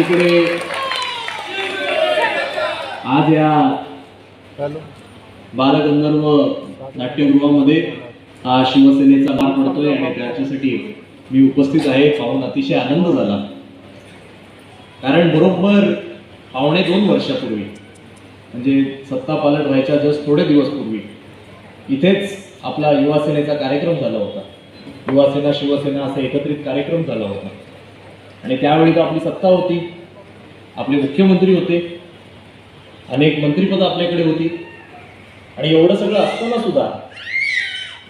इकडे आज या बालगंधर्व नाट्यगृहामध्ये हा शिवसेनेचा मान पडतोय आणि त्याच्यासाठी मी उपस्थित आहे. पाहून अतिशय आनंद झाला. कारण बरोबर पावणे दोन वर्षापूर्वी म्हणजे सत्ता पालट व्हायच्या जस्ट थोडे दिवस पूर्वी इथेच आपला युवासेनेचा कार्यक्रम झाला होता. युवासेना शिवसेना असा एकत्रित कार्यक्रम झाला होता. आणि त्यावेळी तर आपली सत्ता होती. आपले मुख्यमंत्री होते. अनेक मंत्रिपदं आपल्याकडे होती. आणि एवढं सगळं असताना सुद्धा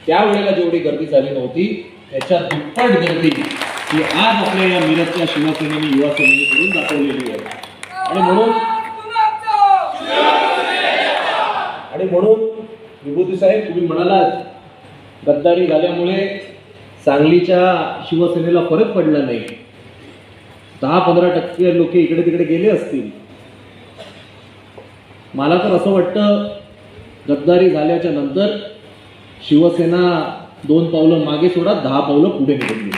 त्यावेळेला जेवढी गर्दी झाली नव्हती त्याच्या दुप्पट गर्दी ही आज आपल्या या मिरजच्या शिवसेनेने युवा सेनेकडून दाखवलेली आहे. आणि म्हणून आणि म्हणून विभूती साहेब तुम्ही म्हणालात गद्दारी झाल्यामुळे सांगलीच्या शिवसेनेला फरक पडला नाही. दहा पंधरा टक्के लोक इकडे तिकडे गेले असतील. मला तर असं वाटतं गद्दारी झाल्याच्यानंतर शिवसेना दोन पावलं मागे सोडा दहा पावलं पुढे निघून गेली.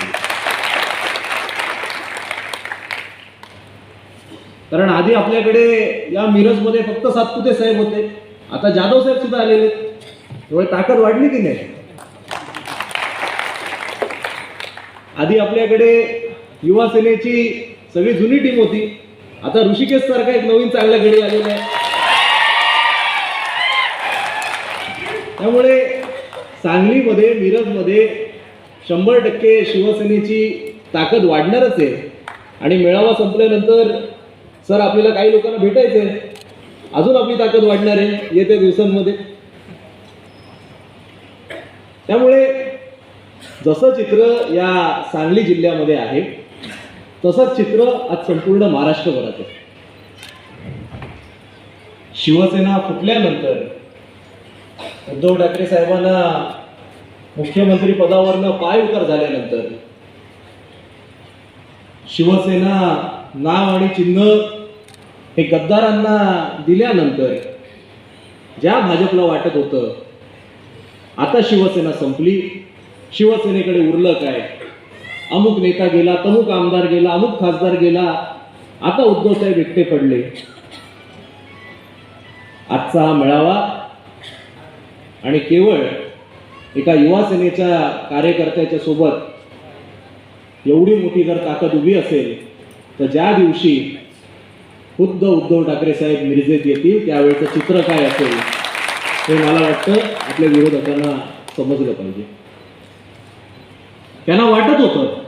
कारण आधी आपल्याकडे या मिरजमध्ये फक्त सातपुते साहेब होते. आता जाधव साहेब सुद्धा आलेले त्यामुळे एवढी ताकद वाढली की नाही? आधी आपल्याकडे युवा सेनेची सगळी जुनी टीम होती. आता ऋषिकेश सारखा एक नवीन चांगला गडी आलेला आहे. त्यामुळे सांगलीमध्ये मिरजमध्ये शंभर टक्के शिवसेनेची ताकद वाढणारच आहे. आणि मेळावा संपल्यानंतर सर आपल्याला काही लोकांना भेटायचं आहे. अजून आपली ताकद वाढणार आहे येत्या दिवसांमध्ये. त्यामुळे जसं चित्र या सांगली जिल्ह्यामध्ये आहे तसंच चित्र आज संपूर्ण महाराष्ट्रभरात आहे. शिवसेना फुटल्यानंतर उद्धव ठाकरे साहेबांना मुख्यमंत्री पदावरनं पाय उतार झाल्यानंतर शिवसेना नाव आणि चिन्ह हे गद्दारांना दिल्यानंतर ज्या भाजपला वाटत होतं आता शिवसेना संपली. शिवसेनेकडे उरलं काय? अमुक नेता गेला तमुक आमदार गेला अमुक खासदार गेला. आता उद्धव साहेब एकटे पडले. आजचा हा मेळावा आणि केवळ एका युवा सेनेच्या कार्यकर्त्याच्या सोबत एवढी मोठी जर ताकद उभी असेल तर ज्या दिवशी खुद्द उद्धव ठाकरे साहेब मिरजेत येतील त्यावेळेचं चित्र काय असेल हे मला वाटतं आपल्या विरोधकांना समजलं पाहिजे. त्यांना वाटत होतं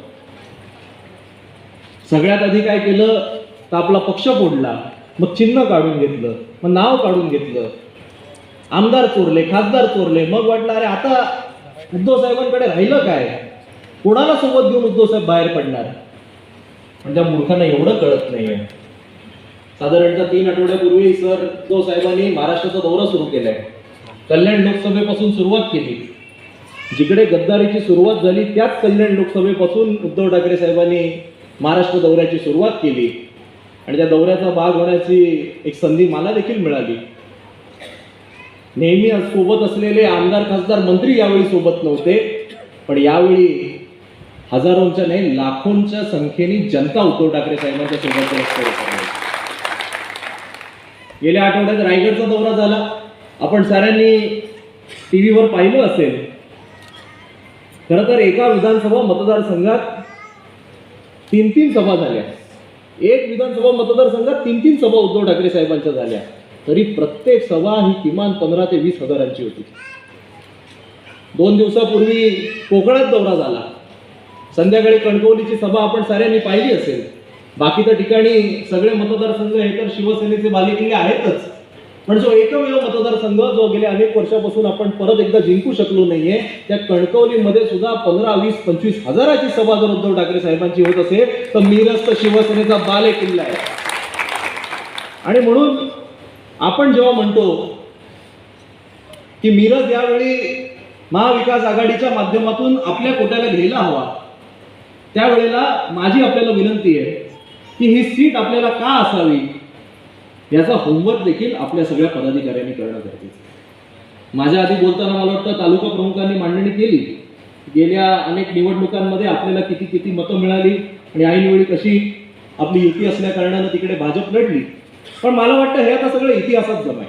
सगळ्यात आधी काय केलं? तर आपला पक्ष फोडला. मग चिन्ह काढून घेतलं. मग नाव काढून घेतलं. आमदार चोरले खासदार चोरले मग वाटलं अरे आता उद्धव साहेबांकडे राहिलं काय? कोणाला सोबत घेऊन उद्धव साहेब बाहेर पडणार? पण त्या मूर्खांना एवढं कळत नाहीये. साधारणतः तीन आठवड्यापूर्वी सर उद्धव साहेबांनी महाराष्ट्राचा दौरा सुरू केलाय. कल्याण लोकसभेपासून सुरुवात केली. जिकडे गद्दारीची सुरुवात झाली त्याच कल्याण लोकसभेपासून उद्धव ठाकरे साहेबांनी महाराष्ट्र दौऱ्याची सुरुवात केली आणि त्या दौऱ्याचा भाग होण्याची एक संधी मला देखील मिळाली. नेहमी सोबत असलेले आमदार खासदार मंत्री यावेळी सोबत नव्हते पण यावेळी हजारोंच्या नाही लाखोंच्या संख्येने जनता उद्धव ठाकरे साहेबांच्या सोबत गेल्या आठवड्यात रायगडचा दौरा झाला. आपण साऱ्यांनी टी व्हीवर पाहिलं असेल. खरं तर एका विधानसभा मतदारसंघात तीन तीन सभा झाल्या. एक विधानसभा मतदारसंघात तीन तीन सभा उद्धव ठाकरे साहेबांच्या झाल्या. तरी प्रत्येक सभा ही किमान पंधरा ते वीस हजारांची होती. दोन दिवसापूर्वी कोकणात दौरा झाला. संध्याकाळी कणकवलीची सभा आपण साऱ्यांनी पाहिली असेल. बाकीच्या ठिकाणी सगळे मतदारसंघ हे तर शिवसेनेचे बालेकिल्ले आहेतच. पण जो एकमेव मतदारसंघ जो गेल्या अनेक वर्षापासून आपण परत एकदा जिंकू शकलो नाहीये त्या कणकवलीमध्ये सुद्धा पंधरा वीस पंचवीस हजाराची सभा जर उद्धव ठाकरे साहेबांची होत असेल तर मिरज तर शिवसेनेचा बाले किल्ला आहे. आणि म्हणून आपण जेव्हा म्हणतो की मिरज यावेळी महाविकास आघाडीच्या माध्यमातून आपल्या कोट्याला घ्यायला हवा त्यावेळेला माझी आपल्याला विनंती आहे की ही सीट आपल्याला का असावी? याचा होमवर्क देखील आपल्या सगळ्या पदाधिकाऱ्यांनी करणं गरजेचं माझ्या आधी बोलताना मला वाटतं तालुका प्रमुखांनी मांडणी केली. गेल्या अनेक निवडणुकांमध्ये आपल्याला किती किती मतं मिळाली आणि ऐनवेळी कशी आपली युती असल्या कारणानं तिकडे भाजप लढली. पण मला वाटतं हे आता सगळं इतिहासात जमाय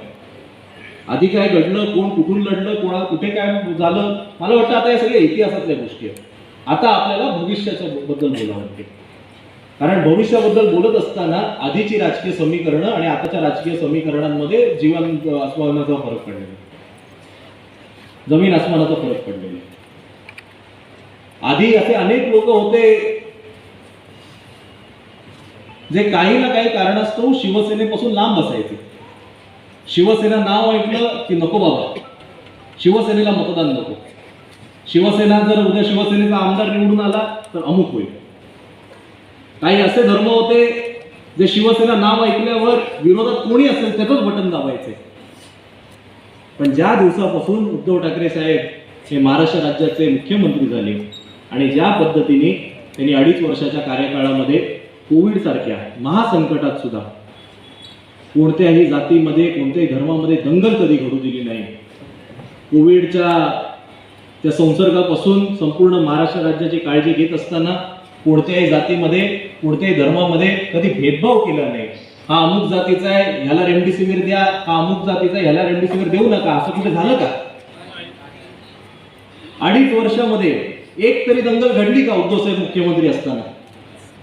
आधी काय घडलं कोण कुठून लढलं कोणा कुठे काय झालं मला वाटतं आता या सगळ्या इतिहासातल्या गोष्टी आहेत. आता आपल्याला भविष्याच्या बद्दल बोलावं वाटते कारण भविष्याबद्दल बोलत असताना आधीची राजकीय समीकरणं आणि आताच्या राजकीय समीकरणांमध्ये जीवन आसमानाचा फरक पडलेला जमीन आसमानाचा फरक पडलेला आधी असे अनेक लोक होते जे काही ना काही कारणास्तव शिवसेनेपासून लांब असायचे. शिवसेना नाव ऐकलं की नको बाबा. शिवसेनेला मतदान नको. शिवसेना जर उद्या शिवसेनेचा आमदार निवडून आला तर अमुक होईल. काही असे धर्म होते जे शिवसेना नाव ऐकल्यावर विरोधात कोणी असेल त्याचंच बटन दाबायचे. पण ज्या दिवसापासून उद्धव ठाकरे साहेब हे महाराष्ट्र राज्याचे मुख्यमंत्री झाले आणि ज्या पद्धतीने त्यांनी अडीच वर्षाच्या कार्यकाळामध्ये कोविड सारख्या महासंकटात सुद्धा कोणत्याही जातीमध्ये कोणत्याही धर्मामध्ये दंगल कधी घडू दिली नाही. कोविडच्या त्या संसर्गापासून संपूर्ण महाराष्ट्र राज्याची काळजी घेत असताना कोणत्याही जातीमध्ये कोणत्याही धर्मामध्ये कधी भेदभाव केला नाही. हा अमुक जातीचा आहे ह्याला रेमडेसिवीर द्या हा अमुक जातीचा आहे ह्याला रेमडेसिवीर देऊ नका. असं कुठे झालं का? अडीच वर्षामध्ये एक तरी दंगल घडली का उद्धव साहेब मुख्यमंत्री असताना?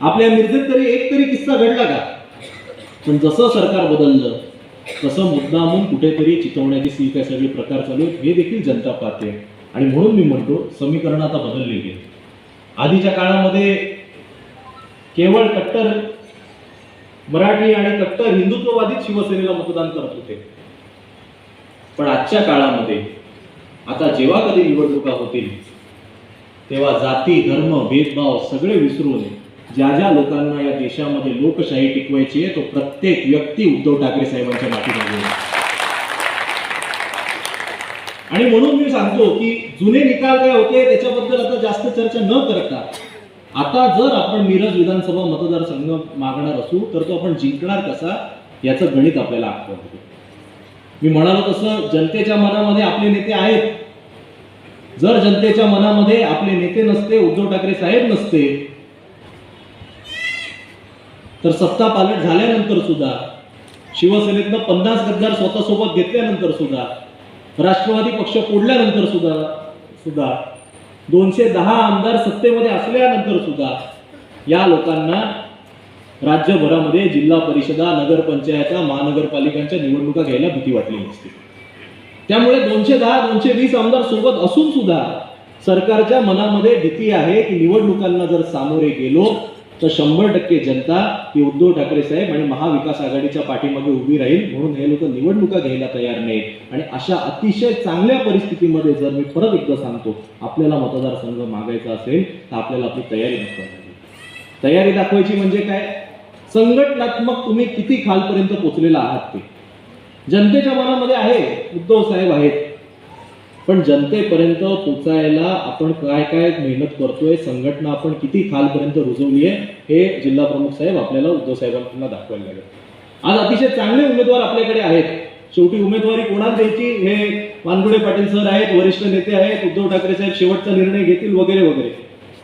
आपल्या मिरजेत तरी एक तरी किस्सा घडला का? पण जसं सरकार बदललं तसं मुद्दामून कुठेतरी चितवण्याची सी काय सगळे प्रकार चालू आहेत. हे देखील जनता पाहते. आणि म्हणून मी म्हणतो समीकरण आता बदललेली आहे आधीच्या काळामध्ये केवळ कट्टर मराठी आणि कट्टर हिंदुत्ववादीच शिवसेनेला मतदान करत होते. पण आजच्या काळामध्ये आता जेव्हा कधी निवडणुका होतील तेव्हा जाती धर्म भेदभाव सगळे विसरून ज्या ज्या लोकांना या देशामध्ये लोकशाही टिकवायची आहे तो प्रत्येक व्यक्ती उद्धव ठाकरे साहेबांच्या पाठीमागे आणि म्हणून मी सांगतो की जुने निकाल काय होते त्याच्याबद्दल आता जास्त चर्चा न करता आता जर आपण मिरज विधानसभा मतदारसंघ मागणार असू तर तो आपण जिंकणार कसा याचं गणित आपल्याला आठवत मी म्हणालो तसं जनतेच्या मनामध्ये आपले नेते आहेत. जर जनतेच्या मनामध्ये आपले नेते नसते उद्धव ठाकरे साहेब नसते तर सत्ता पालट झाल्यानंतर सुद्धा शिवसेनेतनं पन्नास गद्दार स्वतःसोबत घेतल्यानंतर सुद्धा राष्ट्रवादी पक्ष फोडल्यानंतर सुद्धा सुद्धा दोनशे दहा आमदार सत्तेमध्ये असल्यानंतर सुद्धा या लोकांना राज्यभरामध्ये जिल्हा परिषदा नगरपंचायता महानगरपालिकांच्या निवडणुका घ्यायला भीती वाटली नसते. त्यामुळे दोनशे दहा दोनशे वीस आमदार सोबत असून सुद्धा सरकारच्या मनामध्ये भीती आहे की निवडणुकांना जर सामोरे गेलो तर शंभर टक्के जनता ही उद्धव ठाकरे साहेब आणि महाविकास आघाडीच्या पाठीमागे उभी राहील म्हणून हे लोक निवडणुका घ्यायला तयार नाहीत. आणि अशा अतिशय चांगल्या परिस्थितीमध्ये जर मी परत एकदा सांगतो आपल्याला मतदारसंघ मागायचा असेल तर आपल्याला आपली तयारी दाखवायची तयारी दाखवायची म्हणजे काय? संघटनात्मक तुम्ही किती खालपर्यंत पोहोचलेला आहात ते. जनतेच्या मनामध्ये आहे उद्धव साहेब आहेत. पण जनतेपर्यंत पोचायला आपण काय काय मेहनत करतोय संघटना आपण किती खालपर्यंत रुजवली आहे हे जिल्हा प्रमुख साहेब आपल्याला उद्धव साहेबांना दाखवायला लागेल. आज अतिशय चांगले उमेदवार आपल्याकडे आहेत. शेवटी उमेदवारी कोणाला द्यायची हे वानगुडे पाटील सर आहेत वरिष्ठ नेते आहेत उद्धव ठाकरे साहेब शेवटचा निर्णय घेतील वगैरे वगैरे.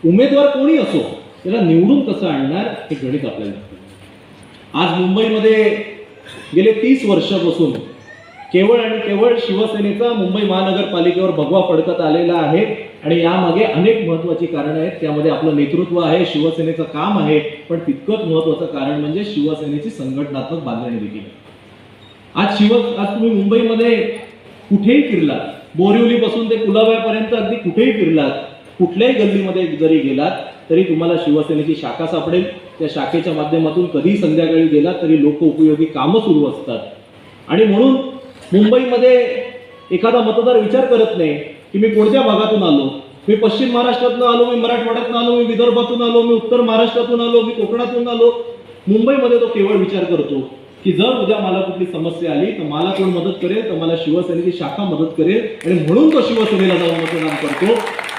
उमेदवार कोणी असो त्याला निवडून कसं आणणार हे गणित आपल्याला आज मुंबईमध्ये गेले तीस वर्षापासून केवळ आणि केवळ शिवसेनेचा मुंबई महानगरपालिकेवर भगवा फडकत आलेला आहे. आणि यामागे अनेक महत्वाची कारणं आहेत. त्यामध्ये आपलं नेतृत्व आहे शिवसेनेचं काम आहे. पण तितकंच महत्वाचं कारण म्हणजे शिवसेनेची संघटनात्मक बांधणी देखील आज शिव आज तुम्ही मुंबईमध्ये कुठेही फिरलात बोरिवलीपासून ते कुलाव्यापर्यंत अगदी कुठेही फिरलात कुठल्याही गल्लीमध्ये जरी गेलात तरी तुम्हाला शिवसेनेची शाखा सापडेल. त्या शाखेच्या माध्यमातून कधी संध्याकाळी गेलात तरी लोक उपयोगी कामं सुरू असतात. आणि म्हणून मुंबईमध्ये एखादा मतदार विचार करत नाही की मी कोणत्या भागातून आलो? मी पश्चिम महाराष्ट्रातून आलो मी मराठवाड्यातून आलो मी विदर्भातून आलो मी उत्तर महाराष्ट्रातून आलो मी कोकणातून आलो. मुंबईमध्ये तो केवळ विचार करतो की जर उद्या मला कुठली समस्या आली तर मला कोण मदत करेल? तर मला शिवसेनेची शाखा मदत करेल. आणि म्हणून तो शिवसेनेला जाऊन मतदान करतो.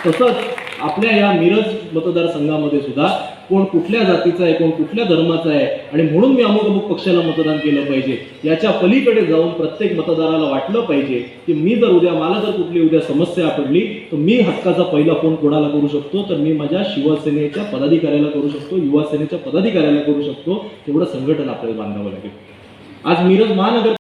तसंच आपल्या या मिरज मतदारसंघामध्ये सुद्धा कोण कुठल्या जातीचा आहे कोण कुठल्या धर्माचा आहे आणि म्हणून मी अमुक अमुक पक्षाला मतदान केलं पाहिजे. याच्या पलीकडे जाऊन प्रत्येक मतदाराला वाटलं पाहिजे की मी जर उद्या मला जर कुठली उद्या समस्या पडली तर मी हक्काचा पहिला फोन कोणाला करू शकतो? तर मी माझ्या शिवसेनेच्या पदाधिकाऱ्याला करू शकतो युवा सेनेच्या पदाधिकाऱ्याला करू शकतो. तेवढं संघटन आपल्याला बांधावं लागेल. आज मिरज महानगर